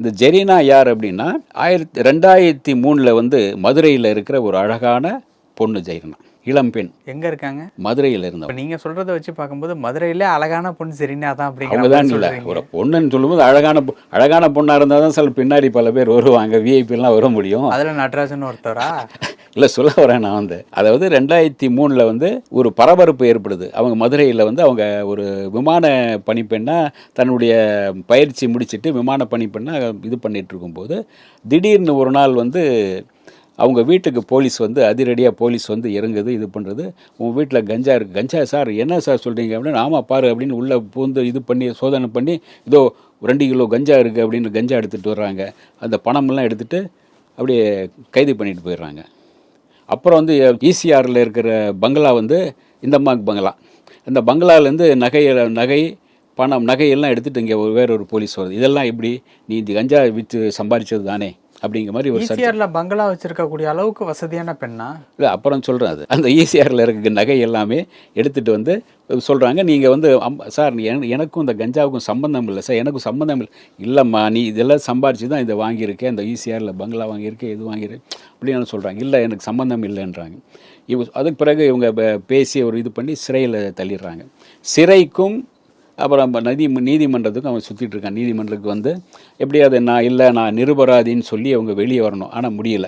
இந்த ஜெரீனா யார் அப்படின்னா ஆயிரத்தி ரெண்டாயிரத்தி மூணில் வந்து மதுரையில் இருக்கிற ஒரு அழகான பொண்ணு ஜெரீனா இளம்பெண் எங்க இருக்காங்க? மதுரையில் இப்ப நீங்க சொல்றத வச்சு பார்க்கும்போது மதுரையிலே அழகான பொண்ணு சரினா தான் அப்படிங்கிற அவங்க தான் மாதிரி இல்லை. ஒரு பொண்ணுன்னு சொல்லும்போது அழகான அழகான பொண்ணாக இருந்தால் தான் சில பின்னாடி பல பேர் வருவாங்க. விஐபிலாம் வர முடியும். அதுல நடராஜன் ஒருத்தரா? இல்லை சொல்ல வரேன் நான் வந்து. அதாவது ரெண்டாயிரத்தி மூணில் வந்து ஒரு பரபரப்பு ஏற்படுது. அவங்க மதுரையில் வந்து அவங்க ஒரு விமான பணிப்பெண்ணாக தன்னுடைய பயிற்சி முடிச்சுட்டு விமான பணிப்பெண்ணாக இது பண்ணிகிட்டு இருக்கும்போது திடீர்னு ஒரு நாள் வந்து அவங்க வீட்டுக்கு போலீஸ் வந்து அதிரடியாக போலீஸ் வந்து இறங்குது இது பண்ணுறது உங்கள் வீட்டில் கஞ்சா இருக்குது கஞ்சா சார் என்ன சார் சொல்கிறீங்க அப்படின்னு ஆமாம் பாரு அப்படின்னு உள்ளே பூந்து இது பண்ணி சோதனை பண்ணி இதோ ரெண்டு கிலோ கஞ்சா இருக்குது அப்படின்னு கஞ்சா எடுத்துகிட்டு வர்றாங்க. அந்த பணமெல்லாம் எடுத்துகிட்டு அப்படியே கைது பண்ணிட்டு போயிடுறாங்க. அப்புறம் வந்து ஈசிஆரில் இருக்கிற பங்களா வந்து இந்த அம்மாக்கு பங்களா. இந்த பங்களாலேருந்து நகை நகை பணம் நகையெல்லாம் எடுத்துகிட்டு இங்கே வேற ஒரு போலீஸ் வருது. இதெல்லாம் எப்படி? நீ இந்த கஞ்சா விற்று சம்பாதிச்சது தானே? அப்படிங்கிற மாதிரி ஒரு ஈசிஆர்ல பங்களா வச்சிருக்கக்கூடிய அளவுக்கு வசதியான பெண்ணா? இல்லை அப்புறம் சொல்கிறேன் அது. அந்த ஈசிஆரில் இருக்க நகை எல்லாமே எடுத்துகிட்டு வந்து சொல்கிறாங்க நீங்கள் வந்து அம் சார் என- எனக்கும் இந்த கஞ்சாவுக்கும் சம்பந்தம் இல்லை. சார் எனக்கும் சம்பந்தம் இல்லை. இல்லைம்மா நீ இதெல்லாம் சம்பாரிச்சு தான் இதை வாங்கியிருக்கேன். இந்த ஈசிஆரில் பங்களா வாங்கியிருக்கேன் இது வாங்கியிருக்கேன் அப்படின்னு சொல்கிறாங்க இல்லை எனக்கு சம்பந்தம் இல்லைன்றாங்க. இவ அதுக்கு பிறகு இவங்க பேசி ஒரு இது பண்ணி சிறையில் தள்ளிடுறாங்க. சிறைக்கும் அப்புறம் நம்ம நதி நீதிமன்றத்துக்கும் அவன் சுற்றிட்டு இருக்கான். நீதிமன்றத்துக்கு வந்து எப்படியாவது நான் இல்லை நான் நிருபராதின்னு சொல்லி அவங்க வெளியே வரணும். ஆனால் முடியல.